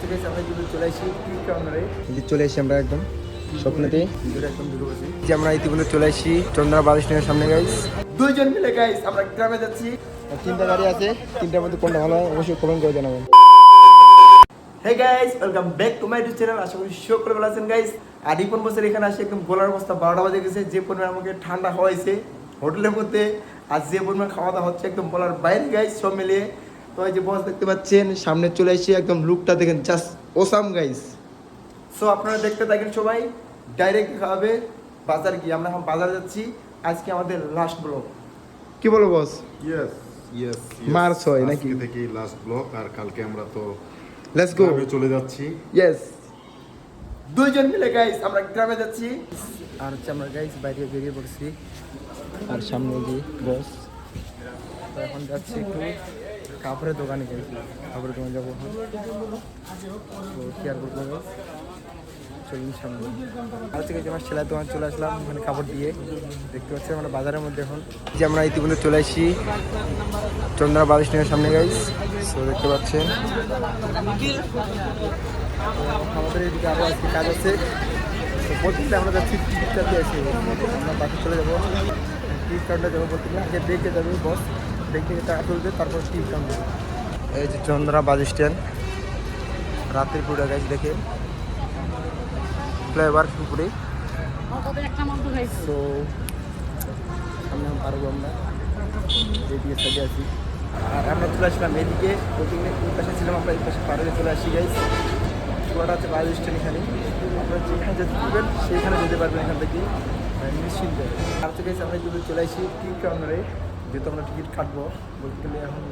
চলে যে চলে এসেছি আমরা একদম স্বপ্নতে। ভিডিওটা একদম ঢুকে পড়ছি। যে আমরা ইতিমধ্যে চলে এসেছি চন্দ্রা বাস স্ট্যান্ডের সামনে গাইস দুইজন মিলে গাইস আমরা গ্রামে যাচ্ছি। তিনটা গাড়ি আছে তিনটার মধ্যে কোনটা ভালো অবশ্যই কমেন্ট করে জানাবেন। Hey guys welcome back to my YouTube channel আশা করি শো করে ভালো আছেন গাইস আর বছর এখানে আসে একদম গোলার অবস্থা বারোটা বাজে গেছে। যে পরিমাণ আমাকে ঠান্ডা হয়েছে হোটেলের মধ্যে আর যে পরিমাণ খাওয়া দাওয়া হচ্ছে একদম বলার বাইরে গাইস সব মিলিয়ে। তো এই যে বস দেখতে পাচ্ছেন সামনে চলে এসে একদম লুকটা দেখেন জাস্ট ওসাম গাইস সো আপনারা দেখতে থাকেন সবাই ডাইরেক্ট খাওয়াবে বাজার গিয়ে। আমরা এখন বাজার যাচ্ছি আজকে আমাদের লাস্ট ব্লগ কি বলো বস ইয়েস ইয়েস মার্চ হয় নাকি? আজকে থেকে লাস্ট ব্লক আর কালকে আমরা তো লেটস গো চলে যাচ্ছি। ইয়েস দুইজন মিলে গাইস আমরা গ্রামে যাচ্ছি। আর হচ্ছে আমরা গাইস বাইরে বেরিয়ে পড়ছি। আর সামনে যে বস তো এখন যাচ্ছি একটু কাপড়ের দোকানে যাই। কাপড়ের দোকানে যাব তো কি আর করব সামনে। আর থেকে দোকান চলে আসলাম মানে কাপড় দিয়ে। দেখতে পাচ্ছি আমরা বাজারের মধ্যে এখন। যে আমরা চলে স্ট্যান্ডের সামনে দেখতে কাজ আছে। আমরা যাচ্ছি আমরা বাসে চলে যাব। যাব দেখে টাকা তুলবে, তারপর টিকিট কাউন্টার এই যে চন্দ্রা বাস স্ট্যান্ড, রাতের পুরো গাছ দেখে। ফ্লাইওভার উপরে। তো সামনে আমি পারব আমরা। এদিকে সাইডে আছি। আর আমরা চলে আসলাম এদিকে। ওদিকে ওই পাশে ছিলাম, আমরা এই পাশে পাড়ে চলে আসি গাইস পুরোটা আছে বাস স্ট্যান্ড এখানে। আপনারা যেখানে যেতে পারবেন, সেইখানে যেতে পারবেন এখান থেকে। নিশ্চিন্তে। আর তো গেছে আমরা যদি চলে আসি টিকিট কাউন্টারে যেহেতু আমরা টিকিট কাটবো বলতে গেলে এখন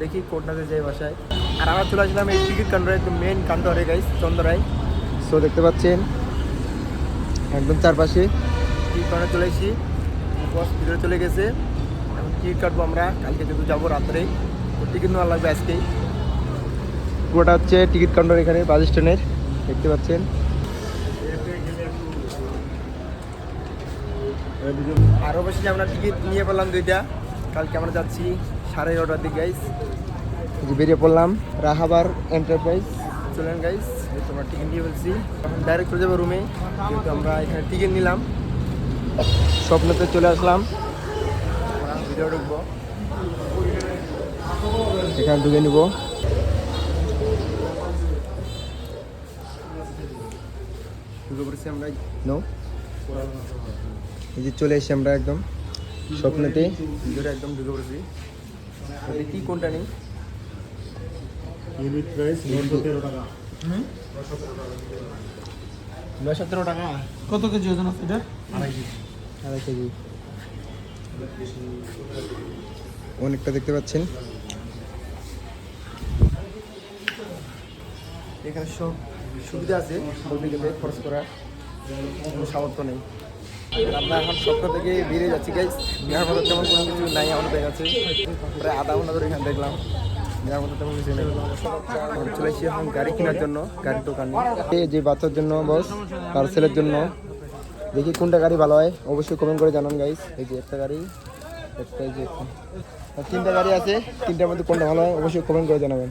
দেখি কোনটাতে যাই বাসায়। আর আমরা চলে আসলাম এই টিকিট কাউন্টারে একদম মেন কাউন্টারে গাইস চন্দ্রায় সো দেখতে পাচ্ছেন, একদম চারপাশে টিকিট কাউন্টারে চলে এসেছি। বস ভিতরে চলে গেছে। এখন টিকিট কাটবো আমরা, কালকে যেহেতু যাব রাত্রে। তো টিকিট নেওয়া লাগবে আজকেই। পুরোটা হচ্ছে টিকিট কাউন্টার এখানে, বাস স্ট্যান্ডের। দেখতে পাচ্ছেন। আর অবশ্যই আমরা টিকিট নিয়ে পেলাম দুইটা। কালকে আমরা যাচ্ছি সাড়ে এগারোটার দিকে গাইস বেরিয়ে পড়লাম, রাহাবার এন্টারপ্রাইজ চলেন গাইস তোমরা টিকিট নিয়ে বলছি ডাইরেক্ট চলে যাব রুমে যেহেতু আমরা এখানে টিকিট নিলাম, স্বপ্নতে চলে আসলাম। ভিডিও ঢুকবো। এখানে ঢুকে নিব। পড়েছি আমরা নো এই যে চলে এসেছি আমরা একদম। স্বপ্নতে? ভিডিওটা একদম ঢুকে পড়েছি। দেখি কোনটা নেই? ইউনিট প্রাইস তেরো টাকা। নয় সতেরো টাকা? কত কেজি ওজন আছে এটা? আড়াই কেজি। অনেকটা দেখতে পাচ্ছেন। এখানে সব সুবিধা আছে। খরচ করার কোনো সামর্থ্য নেই। আমরা এখন স্বপ্ন থেকে বেরিয়ে যাচ্ছি গাইস নেওয়ার তেমন কোনো কিছু নাই, আমাদের কাছে প্রায় আধা ঘণ্টা ধরে এখানে দেখলাম। নেওয়ার মতো তেমন এখন গাড়ি কেনার জন্য, গাড়ির দোকানে। যে বাচ্চার জন্য বস তার জন্য। দেখি কোনটা গাড়ি ভালো হয়। অবশ্যই কমেন্ট করে জানান গাইস এই যে একটা গাড়ি, একটা যে। তিনটা গাড়ি আছে, তিনটার মধ্যে কোনটা ভালো হয়, অবশ্যই কমেন্ট করে জানাবেন।